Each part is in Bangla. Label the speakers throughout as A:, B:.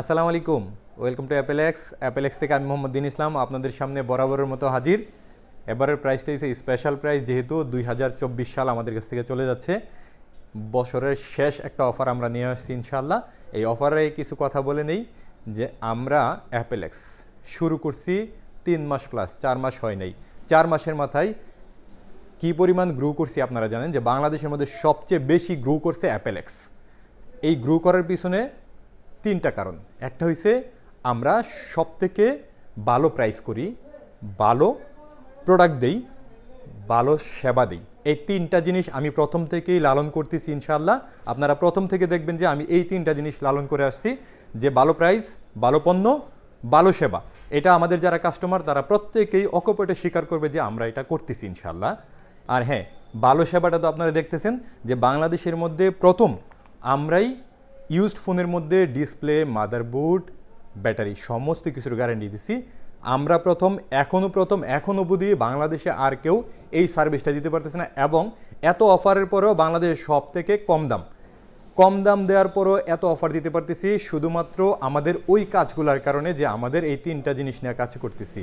A: আসসালামু আলাইকুম। Welcome to Apple X Apple X থেকে আমি মোহাম্মদ দিন ইসলাম, আপনাদের সামনে বরাবরের মতো হাজির। এবারের প্রাইসটা হচ্ছে স্পেশাল প্রাইস যেহেতু দুই হাজার চব্বিশ সাল আমাদের কাছ থেকে চলে যাচ্ছে। বছরের শেষ একটা অফার আমরা নিয়ে আসছি ইনশাল্লাহ এই অফারে কিছু কথা বলে নেই, যে আমরা অ্যাপেল এক্স শুরু করছি তিন মাস প্লাস চার মাস হয় নাই। চার মাসের মাথায় কী পরিমাণ গ্রো করছি আপনারা জানেন, যে বাংলাদেশের মধ্যে সবচেয়ে বেশি গ্রো করছে অ্যাপেল এক্স এই গ্রো করার পিছনে তিনটা কারণ। একটা হইছে, আমরা সব থেকে ভালো প্রাইস করি, ভালো প্রোডাক্ট দেই, ভালো সেবা দিই। এই তিনটা জিনিস আমি প্রথম থেকেই লালন করতেছি ইনশাল্লাহ আপনারা প্রথম থেকে দেখবেন যে আমি এই তিনটা জিনিস লালন করে আসছি, যে ভালো প্রাইস ভালো পণ্য, ভালো সেবা। এটা আমাদের যারা কাস্টমার তারা প্রত্যেকেই অকপটে স্বীকার করবে যে আমরা এটা করতেছি ইনশাল্লাহ আর হ্যাঁ ভালো সেবাটা তো আপনারা দেখতেছেন, যে বাংলাদেশের মধ্যে প্রথম আমরাই ইউজড ফোনের মধ্যে ডিসপ্লে, মাদারবোর্ড, ব্যাটারি সমস্ত কিছুর গ্যারান্টি দিছি। আমরা প্রথম এখনও প্রথম এখনও অবধি বাংলাদেশে আর কেউ এই সার্ভিসটা দিতে পারতেছে না এবং এত অফারের পরেও বাংলাদেশের সব থেকে কম দাম। কম দাম দেওয়ার পরও এত অফার দিতে পারতেছি, শুধুমাত্র আমাদের ওই কাজগুলোর কারণে যে আমাদের এই তিনটা জিনিস নিয়ে কাজ করতেছি।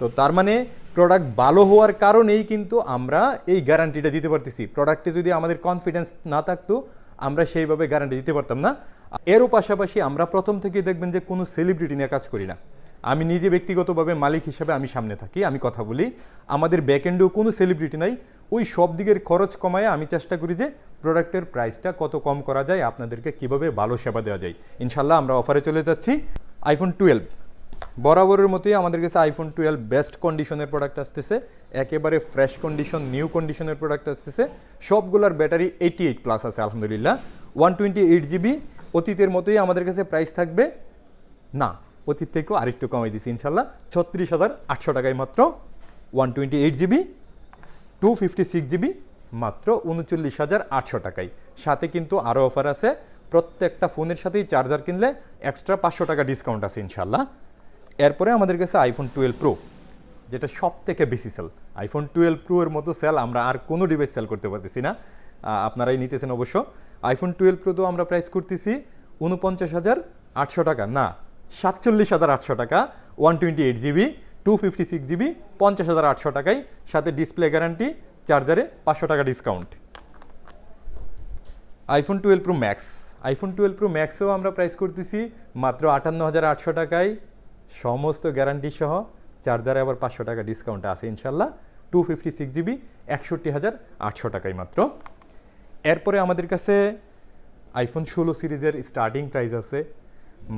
A: তো তার মানে প্রোডাক্ট ভালো হওয়ার কারণেই কিন্তু আমরা এই গ্যারান্টিটা দিতে পারতেছি। প্রোডাক্টে যদি আমাদের কনফিডেন্স না থাকতো আমরা সেইভাবে গ্যারান্টি দিতে পারতাম না। এরও পাশাপাশি আমরা প্রথম থেকেই দেখবেন যে কোনো সেলিব্রিটি নিয়ে কাজ করি না। আমি নিজে ব্যক্তিগতভাবে মালিক হিসাবে আমি সামনে থাকি, আমি কথা বলি। আমাদের ব্যাকএন্ডেও কোনো সেলিব্রিটি নাই। ওই সব দিকের খরচ কমায় আমি চেষ্টা করি যে প্রোডাক্টের প্রাইসটা কত কম করা যায়, আপনাদেরকে কীভাবে ভালো সেবা দেওয়া যায়। ইনশাল্লাহ আমরা অফারে চলে যাচ্ছি। আইফোন টুয়েলভ বরাবরের মতোই আমাদের কাছে আইফোন টুয়েলভ বেস্ট কন্ডিশনের প্রোডাক্ট আসতেছে, একেবারে ফ্রেশ কন্ডিশন নিউ কন্ডিশনের প্রোডাক্ট আসতেছে, সবগুলোর ব্যাটারি এইটি এইট প্লাস আছে, আলহামদুলিল্লাহ। ওয়ান টোয়েন্টি এইট জিবি অতীতের মতোই আমাদের কাছে প্রাইস থাকবে, না, অতীত থেকেও আরেকটু কমাই দিছি, ইনশাল্লাহ, ছত্রিশ হাজার আটশো টাকায় মাত্র one twenty eight GB two fifty six GB মাত্র উনচল্লিশ হাজার আটশো টাকায়। সাথে কিন্তু আরও অফার আছে, প্রত্যেকটা ফোনের সাথেই চার্জার কিনলে এক্সট্রা পাঁচশো টাকা ডিসকাউন্ট আছে, ইনশাল্লাহ। এরপরে আমাদের কাছে আইফোন টুয়েলভ প্রো যেটা সব থেকে বেশি সেল আইফোন টুয়েলভ প্রো এর মতো সেল আমরা আর কোনো ডিভাইস সেল করতে পারতেছি না। আপনারাই নিতেছেন অবশ্য। আইফোন টুয়েলভ প্রো তো আমরা প্রাইস করতেছি উনপঞ্চাশ হাজার আটশো টাকা। না, সাতচল্লিশ হাজার আটশো টাকা one twenty eight GB two fifty six GB পঞ্চাশ হাজার আটশো টাকায়। সাথে ডিসপ্লে গ্যারান্টি চার্জারে পাঁচশো টাকা discount iPhone twelve pro max iPhone twelve pro ম্যাক্সও আমরা প্রাইস করতেছি মাত্র আটান্ন হাজার আটশো টাকায়। সমস্ত গ্যারান্টি সহ চার্জারে আবার পাঁচশো টাকা ডিসকাউন্ট আছে ইনশাল্লাহ। টু ফিফটি সিক্স জিবি একষট্টি হাজার আটশো টাকায় মাত্র। এরপরে আমাদের কাছে আইফোন ষোলো সিরিজের স্টার্টিং প্রাইস আছে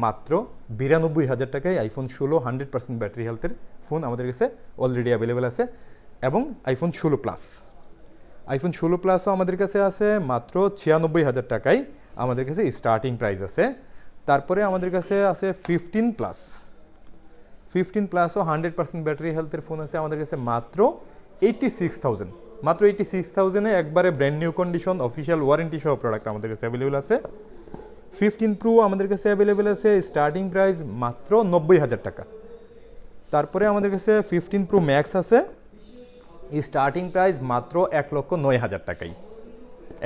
A: মাত্র বিরানব্বই হাজার টাকায় আইফোন ষোলো হান্ড্রেড পার্সেন্ট ব্যাটারি হেলথের ফোন আমাদের কাছে অলরেডি অ্যাভেলেবেল আছে এবং আইফোন ষোলো প্লাস আইফোন ষোলো প্লাসও আমাদের কাছে আছে মাত্র ছিয়ানব্বই হাজার টাকায় আমাদের কাছে স্টার্টিং প্রাইস আছে। তারপরে আমাদের কাছে আছে ফিফটিন প্লাস ফিফটিন প্লাসও হান্ড্রেড পার্সেন্ট ব্যাটারি হেলথের ফোন আছে আমাদের কাছে মাত্র এইটটি সিক্স থাউজেন্ড মাত্র এইটটি সিক্স থাউজেন্ডে একবারে brand new condition official warranty সহ প্রোডাক্ট আমাদের কাছে অ্যাভেলেবেল আছে। ফিফটিন প্রো আমাদের কাছে অ্যাভেলেবেল আছে স্টার্টিং প্রাইস মাত্র নব্বই হাজার টাকা। তারপরে আমাদের কাছে ফিফটিন প্রো ম্যাক্স আছে স্টার্টিং প্রাইস মাত্র এক লক্ষ নয় হাজার টাকাই।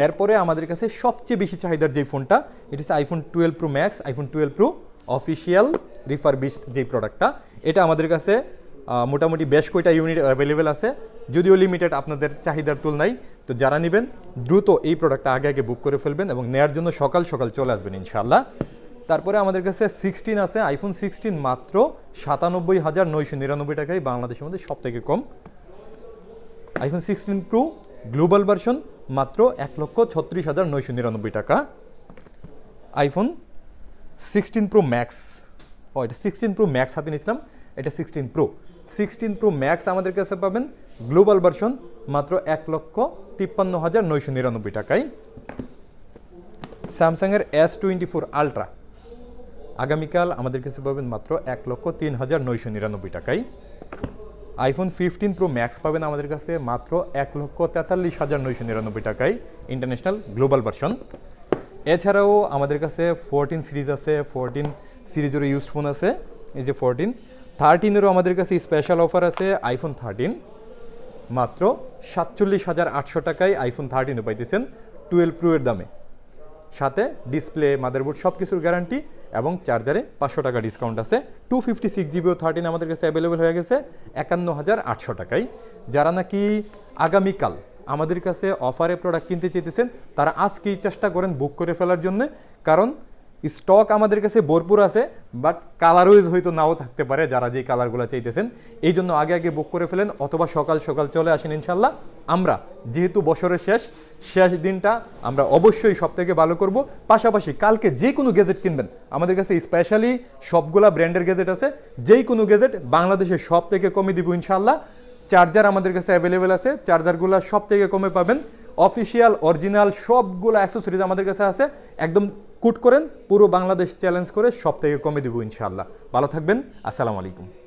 A: এরপরে আমাদের কাছে সবচেয়ে বেশি চাহিদার যে ফোনটা এটা হচ্ছে iPhone twelve pro max iPhone twelve pro official refurbished যে প্রোডাক্টটা এটা আমাদের কাছে মোটামুটি বেশ কয়টা ইউনিট অ্যাভেলেবেল আছে। যদিও লিমিটেড আপনাদের চাহিদার তুলনায়, তো যারা নেবেন, দ্রুত এই প্রোডাক্টটা আগে আগে বুক করে ফেলবেন এবং নেয়ার জন্য সকাল সকাল চলে আসবেন ইনশাল্লাহ তারপরে আমাদের কাছে সিক্সটিন আছে আইফোন সিক্সটিন মাত্র সাতানব্বই হাজার নয়শো নিরানব্বই টাকায় বাংলাদেশের মধ্যে সব থেকে কম। IPhone sixteen pro global version মাত্র এক লক্ষ ছত্রিশ হাজার নয়শো নিরানব্বই টাকা। আইফোন সিক্সটিন প্রো ম্যাক্স ও, এটা সিক্সটিন প্রো ম্যাক্স হাতে নিয়েছিলাম। এটা sixteen pro sixteen pro max আমাদের কাছে পাবেন গ্লোবাল ভার্সন মাত্র এক লক্ষ তিপ্পান্ন হাজার নয়শো নিরানব্বই টাকায়। স্যামসাংয়ের এস টোয়েন্টি ফোর আলট্রা আগামীকাল আমাদের কাছে পাবেন মাত্র এক লক্ষ তিন হাজার নয়শো নিরানব্বই টাকায়। আইফোন ফিফটিন প্রো ম্যাক্স পাবেন আমাদের কাছে মাত্র এক লক্ষ তেতাল্লিশ হাজার নয়শো নিরানব্বই টাকায়। ইন্টারন্যাশনাল গ্লোবাল ভার্সন এছাড়াও আমাদের কাছে ফোরটিন সিরিজ আছে ফোরটিন সিরিজেরও ইউজ ফোন আছে, এই যে ফোরটিন থার্টিনেরও আমাদের কাছে স্পেশাল অফার আছে আইফোন থার্টিন মাত্র সাতচল্লিশ হাজার আটশো টাকায় আইফোন থার্টিনও পাইতেছেন টুয়েলভ প্রো এর দামে। সাথে ডিসপ্লে মাদারবোর্ড সব কিছুর গ্যারান্টি এবং চার্জারে পাঁচশো টাকা ডিসকাউন্ট আছে। টু ফিফটি সিক্স জিবি ও থার্টিন আমাদের কাছে অ্যাভেলেবেল হয়ে গেছে একান্ন হাজার আটশো টাকায়। যারা নাকি আগামীকাল আমাদের কাছে অফারে প্রোডাক্ট কিনতে চেয়েছেন তারা আজকেই চেষ্টা করেন বুক করে ফেলার জন্য। কারণ স্টক আমাদের কাছে ভরপুর আছে বাট কালার ওয়াইজ হয়তো নাও থাকতে পারে যারা যে কালারগুলো চাইতেছেন। এই জন্য আগে আগে বুক করে ফেলেন, অথবা সকাল সকাল চলে আসেন ইনশাল্লাহ। আমরা, যেহেতু বছরের শেষ শেষ দিনটা আমরা অবশ্যই সব থেকে ভালো করব। পাশাপাশি কালকে যে কোনো গেজেট কিনবেন, আমাদের কাছে স্পেশালি সবগুলা ব্র্যান্ডের গেজেট আছে। যেই কোনো গেজেট বাংলাদেশে সব থেকে কমে দিব ইনশাল্লাহ। চার্জার আমাদের কাছে অ্যাভেলেবেল আছে। চার্জারগুলো সব থেকে কমে পাবেন। অফিসিয়াল অরিজিনাল সবগুলো অ্যাক্সেসরিজ আমাদের কাছে আছে। একদম কুট করেন, পুরো বাংলাদেশ চ্যালেঞ্জ করে সব থেকে কমে দেবো ইনশাআল্লাহ। ভালো থাকবেন। আসসালামু আলাইকুম।